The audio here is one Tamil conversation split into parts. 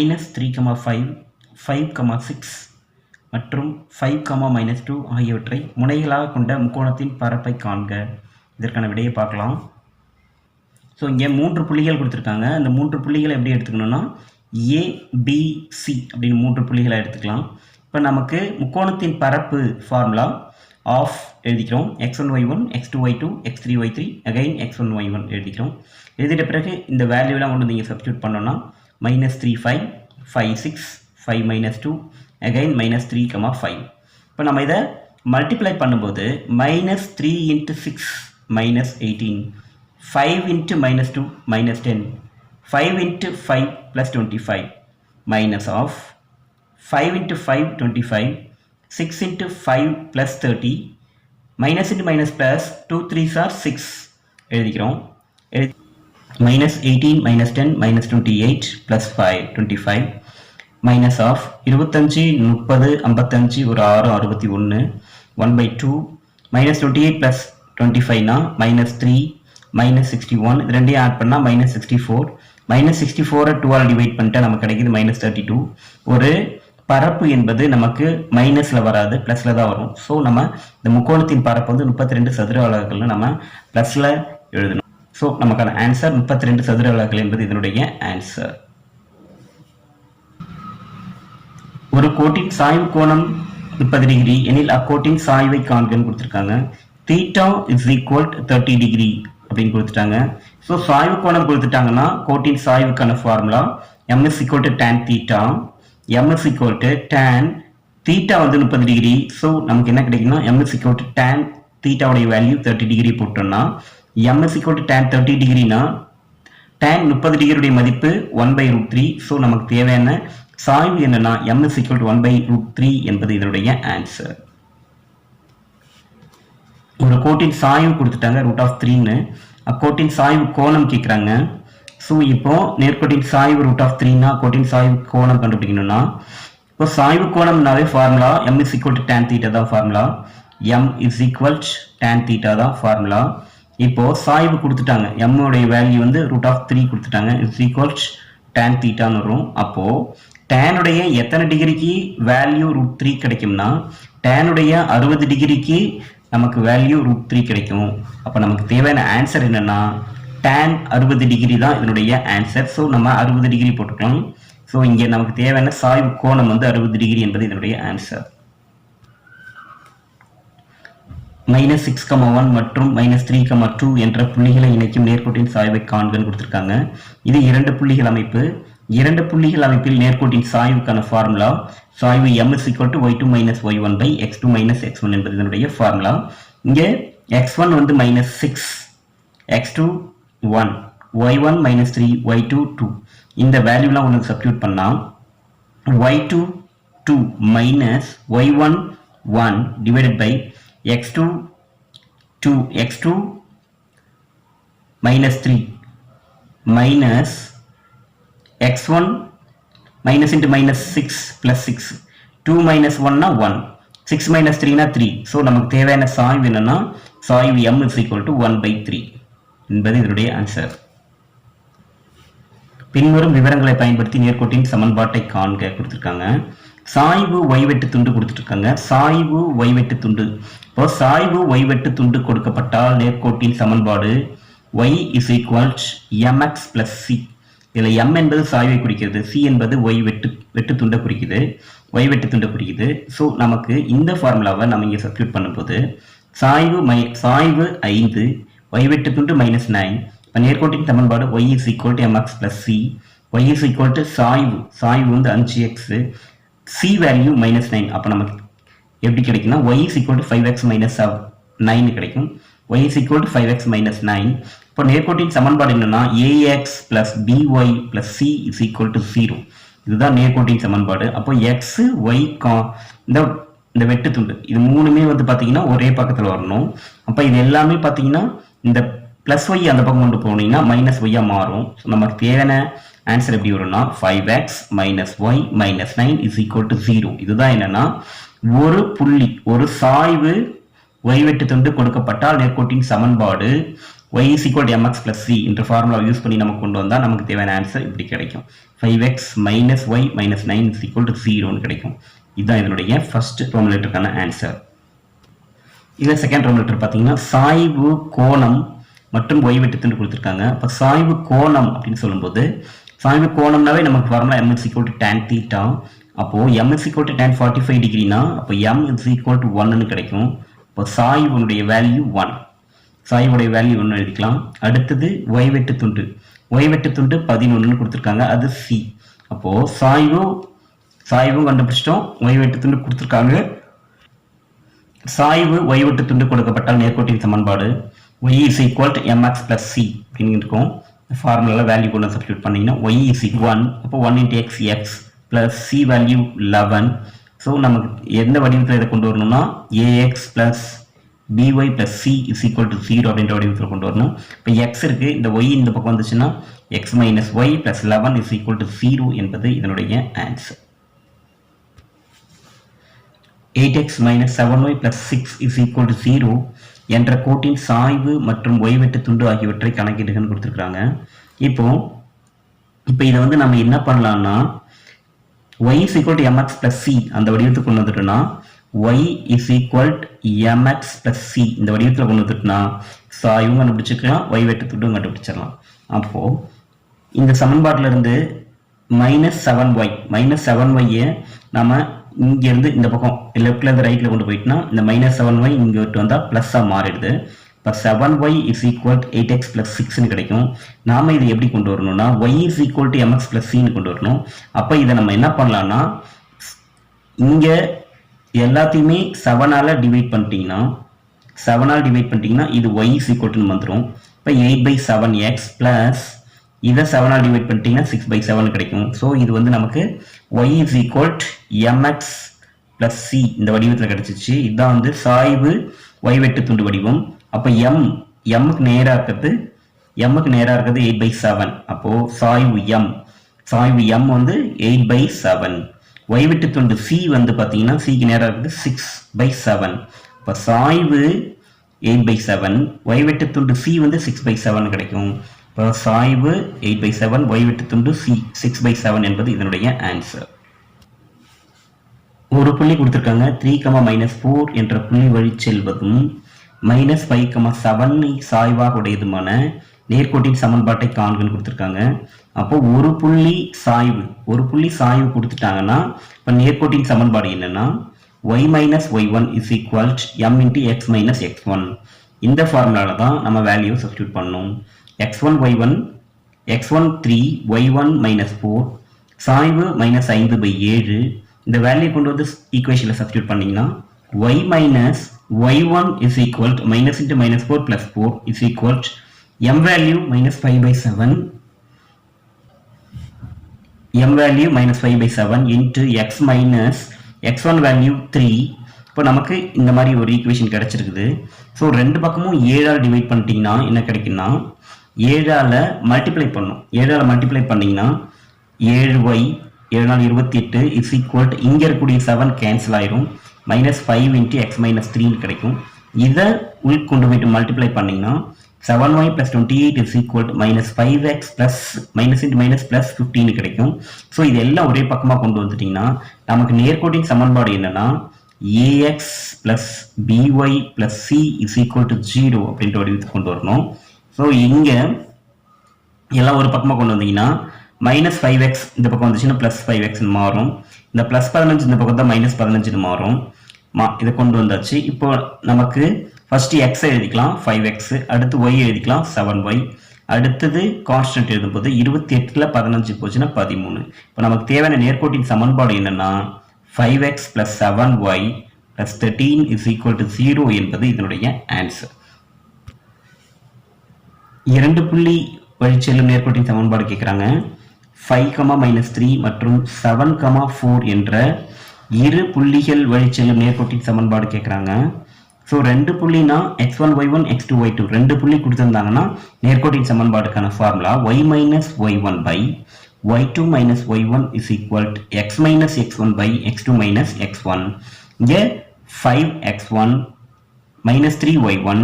Minus three comma five five comma six மற்றும் ஃபைவ் கமா மைனஸ் டூ ஆகியவற்றை முனைகளாக கொண்ட முக்கோணத்தின் பரப்பை காண்க. இதற்கான விடையை பார்க்கலாம். ஸோ இங்கே மூன்று புள்ளிகள் கொடுத்துருக்காங்க. அந்த மூன்று புள்ளிகளை எப்படி எடுத்துக்கணும்னா ஏபிசி அப்படின்னு மூன்று புள்ளிகளை எடுத்துக்கலாம். இப்போ நமக்கு முக்கோணத்தின் பரப்பு ஃபார்முலா ஆஃப் எழுதிக்கிறோம். X one y one x two y two x three y three again x one y one எழுதிக்கிறோம். எழுதிட்ட பிறகு இந்த வேல்யூலாம் கொண்டு நீங்கள் சப்ஸ்டியூட் பண்ணோன்னா minus three five five six five minus two again minus three comma five இப்போ நம்ம இதை மல்டிப்ளை பண்ணும்போது minus three into six minus eighteen five into minus two minus ten five into five plus twenty five minus of five into five twenty five six into five plus thirty minus into minus plus two three sir six எழுதிக்கிறோம். எழுதி minus eighteen minus ten minus twenty eight plus five twenty five minus of இருபத்தஞ்சி முப்பது ஐம்பத்தஞ்சு ஒரு ஆறு அறுபத்தி ஒன்று one by two minus twenty eight plus twenty ஃபைவ்னா minus three minus sixty one இது ரெண்டையும் ஆட் பண்ணால் minus sixty four minus sixty ஃபோரை டூவால் டிவைட் பண்ணிட்டு நமக்கு கிடைக்குது மைனஸ் தேர்ட்டி டூ ஒரு பரப்பு என்பது நமக்கு மைனஸில் வராது ப்ளஸில் தான் வரும். ஸோ நம்ம இந்த முக்கோணத்தின் பரப்பு வந்து முப்பத்தி ரெண்டு சதுர அலகுகள்னு நம்ம ப்ளஸில் எழுதணும். ஸோ நமக்கான ஆன்சர் முப்பத்தி ரெண்டு சதுர அலகுகள் என்பது இதனுடைய ஆன்சர் ஒரு கோட்டின் சாய்வு கோணம் முப்பது டிகிரி எனில் அக்கோட்டின் சாய்வை காண்கன்னு கொடுத்துருக்காங்க. Theta is equal thirty degree அப்படின்னு கொடுத்துட்டாங்க. ஸோ சாய்வு கோணம் கொடுத்துட்டாங்கன்னா கோட்டின் சாய்வுக்கான formula m is equal to tan theta m is equal to tan theta வந்து முப்பது டிகிரி. ஸோ நமக்கு என்ன கிடைக்குன்னா m is equal to tan தீட்டாவுடைய value thirty degree போட்டோம்னா m is equal to tan thirty டிகிரினா tan முப்பது டிகிரியுடைய மதிப்பு one by root three so நமக்கு தேவையான சாய்வு என்னன்னா m is equal to one by root three என்பது இதனுடைய ஆன்சர் ஒரு கோட்டின் சாய்வு கொடுத்துட்டாங்க ரூட் ஆஃப் த்ரீன்னு அக்கோட்டின் சாய்வு கோணம் கேட்குறாங்க ஸோ இப்போ நேர்கோட்டின் சாய்வு ரூட் ஆஃப் த்ரீனா கோட்டின் சாய்வு கோணம் கண்டுபிடிக்கணும்னா இப்போ சாய்வு கோணம்னாவே formula m is equal to tan theta தான் formula m is equal tan theta தான் ஃபார்முலா இப்போது சாய்வு கொடுத்துட்டாங்க. எம்முடைய வேல்யூ வந்து ரூட் ஆஃப் த்ரீ கொடுத்துட்டாங்க. இஸ் ஈக்குவல் டேன் தீட்டான்னு வரும். அப்போது டேனுடைய எத்தனை டிகிரிக்கு வேல்யூ ரூட் த்ரீ கிடைக்கும்னா டேனுடைய அறுபது டிகிரிக்கு நமக்கு வேல்யூ ரூட் த்ரீ கிடைக்கும். அப்போ நமக்கு தேவையான ஆன்சர் என்னன்னா டேன் அறுபது டிகிரி தான் இதனுடைய ஆன்சர் ஸோ நம்ம அறுபது டிகிரி போட்டுக்கலாம். ஸோ இங்கே நமக்கு தேவையான சாய்வு கோணம் வந்து அறுபது டிகிரி என்பது இதனுடைய answer minus six comma one மற்றும் மைனஸ் த்ரீ கமா டூ என்ற புள்ளிகளை இணைக்கும் நேர்கோட்டின் சாய்வை காண்கன்னு கொடுத்துருக்காங்க. இது இரண்டு புள்ளிகள் அமைப்பு. இரண்டு புள்ளிகள் அமைப்பில் நேர்கோட்டின் சாய்வுக்கான ஃபார்முலா சாய்வு m is equal to y two minus y one by x two minus x one என்பது இதனுடைய ஃபார்முலா இங்கே எக்ஸ் ஒன் வந்து minus six x two one y one minus three y two two இந்த வேல்யூலாம் உங்களுக்கு சப்ஸ்டியூட் பண்ணால் y two two minus y one one divided by x two two x two minus three minus x1 minus into minus 6 plus 6 2 minus 1 னா 1 6 minus 3 னா 3 ஸோ நமக்கு தேவையான சாய்வு என்னன்னா சாய்வு m is equal to 1 by 3 என்பது இதனுடைய ஆன்சர் பின்வரும் விவரங்களை பயன்படுத்தி நேர்கோட்டின் சமன்பாட்டை காண்க கொடுத்துருக்காங்க. சாய்வு ஒய்வெட்டு துண்டு கொடுத்துருக்காங்க. சாய்வு ஒய்வெட்டு துண்டு. இப்போ சாய்வு ஒய்வெட்டு துண்டு கொடுக்கப்பட்டால் நேர்கோட்டின் சமன்பாடு y is equal mx plus c இதில் எம் என்பது சாய்வை குறிக்கிறது சி என்பது ஒய் வெட்டு வெட்டு துண்டை குறிக்குது ஒய் வெட்டு துண்டை குறிக்குது. ஸோ நமக்கு இந்த ஃபார்முலாவை நம்ம இங்கே சப்ஸ்டியூட் பண்ணும்போது சாய்வு மை சாய்வு ஐந்து ஒய் வெட்டு துண்டு மைனஸ் நைன் இப்போ நேர்கோட்டின் சமன்பாடு y is equal to mx plus c y is equal to சாய்வு சாய்வு வந்து அஞ்சு x c value minus nine அப்போ நமக்கு எப்படி கிடைக்கும்னா y is equal to five x minus nine கிடைக்கும். Y is equal to five x minus nine இப்போ நேர்கோட்டின் சமன்பாடு என்னன்னா ax plus by plus c is equal to zero இதுதான் நேர்கோட்டின் சமன்பாடு. அப்போ எக்ஸ் ஒய் கா இந்த இந்த வெட்டு துண்டு இது மூணுமே வந்து பார்த்தீங்கன்னா ஒரே பக்கத்தில் வரணும். அப்போ இது எல்லாமே பார்த்தீங்கன்னா இந்த ப்ளஸ் ஒய் அந்த பக்கம் கொண்டு போனீங்கன்னா மைனஸ் ஒய்யாக மாறும். ஸோ நமக்கு தேவையான ஆன்சர் எப்படி வரும்னா five x minus y minus nine is equal to zero இதுதான் என்னன்னா ஒரு புள்ளி ஒரு சாய்வு ஒய்வெட்டு துண்டு கொடுக்கப்பட்டால் நேர்கோட்டின் சமன்பாடு y is equal mx plus c என்ற ஃபார்முலா யூஸ் பண்ணி நம்ம கொண்டு வந்தால் நமக்கு தேவையான ஆன்சர் இப்படி கிடைக்கும். Five x minus y minus nine is equal to ஜீரோன்னு கிடைக்கும். இதுதான் இதனுடைய ஃபர்ஸ்ட் ரோமலேட்டருக்கான ஆன்சர் இதில் செகண்ட் ரோம் ரோமலேட்டர் பார்த்தீங்கன்னா சாய்வு கோணம் மற்றும் ஒய் வெட்டுத்துண்டு கொடுத்துருக்காங்க. அப்போ சாய்வு கோணம் அப்படின்னு சொல்லும்போது சாய்வு கோணம்னாவே நமக்கு formula m is equal to tan theta அப்போது m is equal to tan forty five டிகிரினா அப்போ எம் இஸ் ஈக்குவல் டு ஒன்னு கிடைக்கும். இப்போ சாய்வுனுடைய வேல்யூ ஒன் சாய்வுடைய வேல்யூ ஒன்று எழுதிக்கலாம். அடுத்தது ஒய் வெட்டு துண்டு. ஒய் வெட்டு துண்டு பதினொன்றுன்னு கொடுத்துருக்காங்க. அது சி அப்போது சாய்வும் சாய்வும் கண்டுபிடிச்சிட்டோம். ஒய் வெட்டு துண்டு கொடுத்துருக்காங்க. சாய்வு ஒய் வெட்டு துண்டு கொடுக்கப்பட்டால் நேர்கோட்டின் சமன்பாடு. Y is equal to mx plus c அப்படின்னு இருக்கும். ஃபார்முலாவில் வேல்யூ கொண்டு சப்ஸ்டியூட் பண்ணிங்கன்னா ஒய் இஸ் ஒன் அப்போ one into x x plus c value eleven so நமக்கு எந்த வடிவத்தில் இதை கொண்டு வரணும்னா ax plus by plus c is equal to zero அப்படின்ற வடிவத்தில் கொண்டு வரணும். இப்போ எக்ஸ் இருக்குது இந்த ஒய் இந்த பக்கம் வந்துச்சுன்னா x minus y plus eleven is equal to zero என்பது இதனுடைய answer eight x minus seven y plus six is equal to zero என்ற கோட்டின் சாய்வு மற்றும் ஒய்வெட்டு துண்டு ஆகியவற்றை கணக்கிடுகன்னு கொடுத்துருக்குறாங்க. இப்போ இப்போ இதை வந்து நம்ம என்ன பண்ணலாம்னா y is equal to mx plus c அந்த வடிவத்துக்கு கொண்டு வந்துட்டோம்னா y is equal mx plus c இந்த வடிவத்தில் கொண்டு வந்துட்டோம்னா இவங்க கண்டுபிடிச்சிக்கலாம் ஒய் வெட்டு துண்டும் கண்டுபிடிச்சிடலாம். அப்போது இந்த சமன்பாட்டிலேருந்து minus seven y minus seven ஒய்யை நம்ம இங்கேருந்து இந்த பக்கம் லெஃப்ட்ல இருந்து ரைட்டில் கொண்டு போயிட்டுனா இந்த மைனஸ் செவன் ஒய் இங்கே விட்டு வந்தால் ப்ளஸ்ஸாக மாறிடுது. இப்போ seven y is equal eight x plus சிக்ஸ்னு கிடைக்கும். நாம் இதை எப்படி கொண்டு வரணும்னா y is equal to mx plus சின்னு கொண்டு வரணும். அப்போ இதை நம்ம என்ன பண்ணலான்னா இங்கே எல்லாத்தையுமே செவனால் டிவைட் பண்ணிட்டீங்கன்னா செவனால் டிவைட் பண்ணிட்டீங்கன்னா இது ஒய் இஸ் வந்துடும் இப்போ eight by seven x plus இதை செவனால் டிவைட் பண்ணிட்டீங்கன்னா சிக்ஸ் பை செவன் கிடைக்கும். ஸோ இது வந்து நமக்கு y is equal to mx plus c இந்த வடிவத்தில் கிடச்சிச்சு. இதுதான் வந்து சாய்வு ஒய் வெட்டு துண்டு வடிவம். அப்போ எம் எம்முக்கு நேராக இருக்கிறது எம்முக்கு நேராக இருக்கிறது எயிட் பை செவன் அப்போது சாய்வு எம் சாய்வு எம் வந்து எயிட் பை செவன் ஒய் வெட்டு துண்டு சி வந்து பார்த்தீங்கன்னா சிக்கு நேராக இருக்குது சிக்ஸ் பை செவன் இப்போ சாய்வு எயிட் பை செவன் ஒய் வெட்டு துண்டு சி வந்து சிக்ஸ் பை செவன் கிடைக்கும். இப்போ சாய்வு எயிட் பை செவன் ஒய் வெட்டு துண்டு சி சிக்ஸ் பை செவன் என்பது இதனுடைய ஆன்சர் ஒரு புள்ளி கொடுத்துருக்காங்க. த்ரீ கமா மைனஸ் ஃபோர் என்ற புள்ளி வழி செல்வதும் மைனஸ் ஃபைவ் கமா செவனை சாய்வாக உடையதுமான நேர்கோட்டின் சமன்பாட்டை காண்கன்னு கொடுத்துருக்காங்க. அப்போ ஒரு புள்ளி சாய்வு ஒரு புள்ளி சாய்வு கொடுத்துட்டாங்கன்னா இப்போ நேர்கோட்டின் சமன்பாடு என்னன்னா y minus y one is equal m into x minus x one இந்த ஃபார்முலாவில் தான் நம்ம வேல்யூ சப்ஸ்டியூட் பண்ணணும். X one y one x one three y one minus four சாய்வு மைனஸ் ஐந்து பை ஏழு. இந்த வேல்யூ கொண்டு வந்து ஈக்குவேஷனில் சப்ஸ்டியூட் பண்ணிங்கன்னா y minus y one is equal minus into minus four plus four is equal m value minus five by seven m value minus five by seven into x minus x one value three இப்போ நமக்கு இந்த மாதிரி ஒரு ஈக்குவேஷன் கிடச்சிருக்குது. ஸோ ரெண்டு பக்கமும் ஏழால் டிவைட் பண்ணிட்டீங்கன்னா என்ன கிடைக்குன்னா ஏழால் மல்டிப்ளை பண்ணும். ஏழால் மல்டிப்ளை பண்ணிங்கன்னா ஏழு ஒய் ஏழு நாள் இருபத்தி எட்டு இஸ் ஈக்குவல் இங்கே இருக்கக்கூடிய செவன் கேன்சல் ஆயிரும். Minus five into x minus த்ரீன்னு கிடைக்கும். இதை உள் கொண்டு போயிட்டு மல்டிப்ளை பண்ணிங்கன்னா seven y plus twenty eight is equal minus five x plus minus into minus plus ஃபிஃப்டின்னு கிடைக்கும். ஸோ இது எல்லாம் ஒரே பக்கமாக கொண்டு வந்துட்டிங்கன்னா நமக்கு நேர்கோட்டின் சமன்பாடு என்னன்னா ax plus by plus c is equal to zero அப்படின்ற வடிவத்துக்கு கொண்டு வரணும். ஸோ இங்கே எல்லாம் ஒரு பக்கமாக கொண்டு வந்தீங்கன்னா மைனஸ் ஃபைவ் எக்ஸ் இந்த பக்கம் வந்துச்சுன்னா ப்ளஸ் ஃபைவ் எக்ஸ்னு மாறும். இந்த ப்ளஸ் பதினஞ்சு இந்த பக்கம் தான் மைனஸ் பதினஞ்சுன்னு மாறும். மா இதை கொண்டு வந்தாச்சு. இப்போ நமக்கு ஃபஸ்ட்டு எக்ஸ் எழுதிக்கலாம் ஃபைவ் எக்ஸு அடுத்து ஒய் எழுதிக்கலாம் செவன் ஒய் அடுத்தது கான்ஸ்டன்ட் எழுதும்போது இருபத்தி எட்டில் பதினஞ்சு போச்சுன்னா பதிமூணு. இப்போ நமக்கு தேவையான நேர்கோட்டின் சமன்பாடு என்னென்னா five x plus seven y plus thirteen is equal to zero என்பது இதனுடைய ஆன்சர் இரண்டு புள்ளி வழிச்செல்லும் நேர்கோட்டின் சமன்பாடு கேட்குறாங்க ஃபைவ் கமா மைனஸ் த்ரீ மற்றும் செவன் கமா ஃபோர் என்ற இரு புள்ளிகள் வழிச்செல்லும் நேர்கோட்டின் சமன்பாடு கேட்குறாங்க ஸோ ரெண்டு புள்ளினா x one y one x two y two ரெண்டு புள்ளி கொடுத்துருந்தாங்கன்னா நேர்கோட்டின் சமன்பாடுக்கான formula y minus y one by y two minus y one is equal x minus x one by x two minus x one இங்கே five x one minus three y one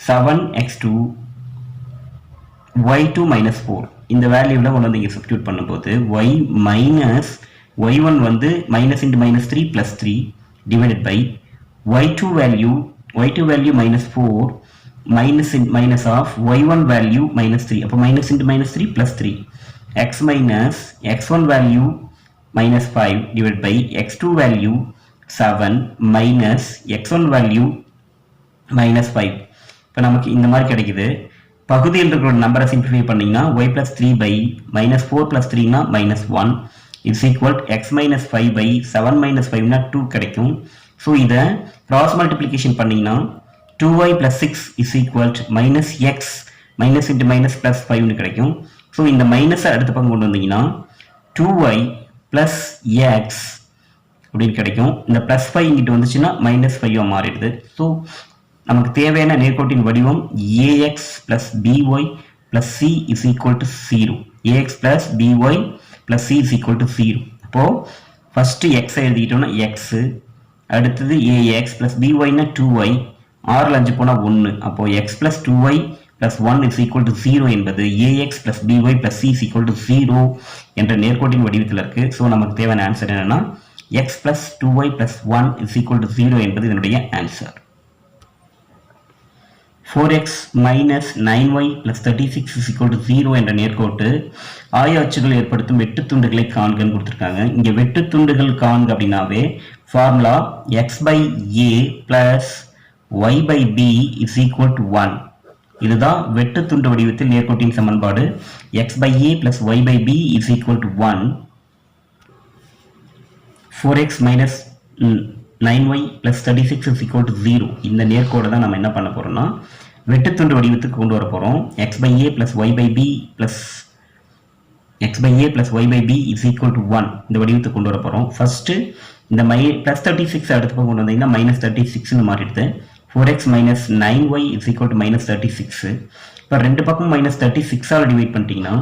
seven x two y two minus four இந்த வேல்யூவில் கொண்டு வந்து இங்கே சப்ஸ்டியூட் பண்ணும்போது ஒய் மைனஸ் ஒய் ஒன் வந்து minus into minus three plus three divided by y2 value y2 value minus 4 minus in minus of y1 value minus 3 அப்போ minus into minus 3 plus 3 x minus x1 value minus 5 divided by x2 value 7 minus x1 value minus 5 இப்போ நமக்கு இந்த மாதிரி கிடைக்குது. பகுதியில் இருக்கிற நம்பரை சிம்பிளிஃபை பண்ணீங்கன்னா y plus 3 by minus 4 plus 3 னா minus 1 is equal x minus 5 by 7 minus 5 னா 2 கிடைக்கும். ஸோ இதை க்ராஸ் மல்டிப்ளிகேஷன் பண்ணிங்கன்னா two y plus six is equal minus x minus into minus plus ஃபைவ்னு கிடைக்கும். ஸோ இந்த மைனஸை அடுத்த பக்கம் கொண்டு வந்தீங்கன்னா 2y ப்ளஸ் எக்ஸ் அப்படின்னு கிடைக்கும். இந்த ப்ளஸ் ஃபைவ் இங்கிட்டு வந்துச்சுன்னா மைனஸ் ஃபைவாக மாறிடுது. ஸோ நமக்கு தேவையான நேர்கோட்டின் வடிவம் a x plus b y plus c is equal to zero a x plus b y plus c is equal to zero அப்போது ஃபஸ்ட்டு எக்ஸை எழுதிக்கிட்டோம்னா எக்ஸு அடுத்தது ஏஎக்ஸ் ப்ளஸ் பிஒய்னா டூ ஒய் ஆறில் அஞ்சு போனால் ஒன்று அப்போது x plus two y plus one is equal to zero என்பது a x plus b y plus c is equal to zero என்ற நேர்கோட்டின் வடிவத்தில் இருக்குது ஸோ நமக்கு தேவையான ஆன்சர் என்னென்னா x plus two y plus one is equal to zero என்பது இதனுடைய answer 4x minus 9y plus 36 is equal to 0 என்ற நேர்கோட்டு. ஆய அச்சுகள் ஏற்படுத்தும் வெட்டு துண்டுகளை காண்கன்னு கொடுத்துருக்காங்க. இங்கே வெட்டு துண்டுகள் காண்க அப்படின்னாவே formula x by a plus y by b is equal to 1 இதுதான் வெட்டு துண்டு வடிவத்தில் நேர்கோட்டின் சமன்பாடு. X by a plus y by b is equal to 1 4x minus 9y plus 36 is equal to 0 இந்த நேர்கோடை தான் நம்ம என்ன பண்ண போறோம்னா வெட்டுத்துண்டு வடிவத்துக்கு கொண்டு வர போகிறோம் x by a plus y by b plus x by a plus y by b is equal to one இந்த வடிவத்துக்கு கொண்டு வர போகிறோம் ஃபஸ்ட்டு இந்த மை ப்ளஸ் தேர்ட்டி சிக்ஸ் அடுத்த பக்கம் கொண்டு வந்தீங்கன்னா மைனஸ் தேர்ட்டி சிக்ஸ்னு மாறிடுது. Four x minus nine y is equal to minus thirty six இப்போ ரெண்டு பக்கம் மைனஸ் தேர்ட்டி சிக்ஸால் டிவைட் பண்ணிட்டீங்கன்னா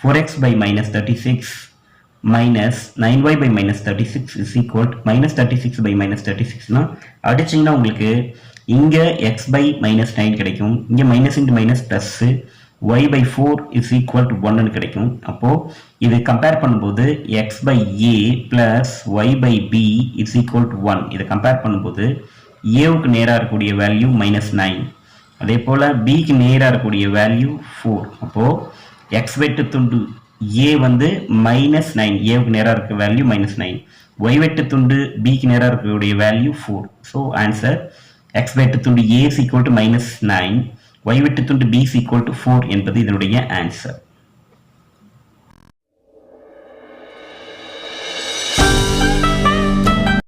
four x by minus thirty six minus nine y by minus thirty six is equal minus thirty six by minus thirty சிக்ஸ்னால் அடிச்சிங்கன்னா உங்களுக்கு இங்கே எக்ஸ் பை மைனஸ் நைன் கிடைக்கும். இங்கே minus into minus plus y by four is equal to ஒன்னு கிடைக்கும். அப்போது இது கம்பேர் பண்ணும்போது x by a plus y by b is equal to one இதை கம்பேர் பண்ணும்போது ஏவுக்கு நேராக இருக்கக்கூடிய வேல்யூ மைனஸ் நைன் அதே போல் பிக்கு நேராக இருக்கக்கூடிய வேல்யூ ஃபோர் அப்போது எக்ஸ் வெட்டு துண்டு ஏ வந்து மைனஸ் நைன் ஏவுக்கு நேராக இருக்க வேல்யூ மைனஸ் நைன் ஒய் வெட்டு துண்டு பிக்கு நேராக இருக்கக்கூடிய value four so answer x வெட்டு துண்டு a equal to minus nine y வெட்டு துண்டு பி ஈக்குவல் டு ஃபோர் என்பது இதனுடைய ஆன்சர்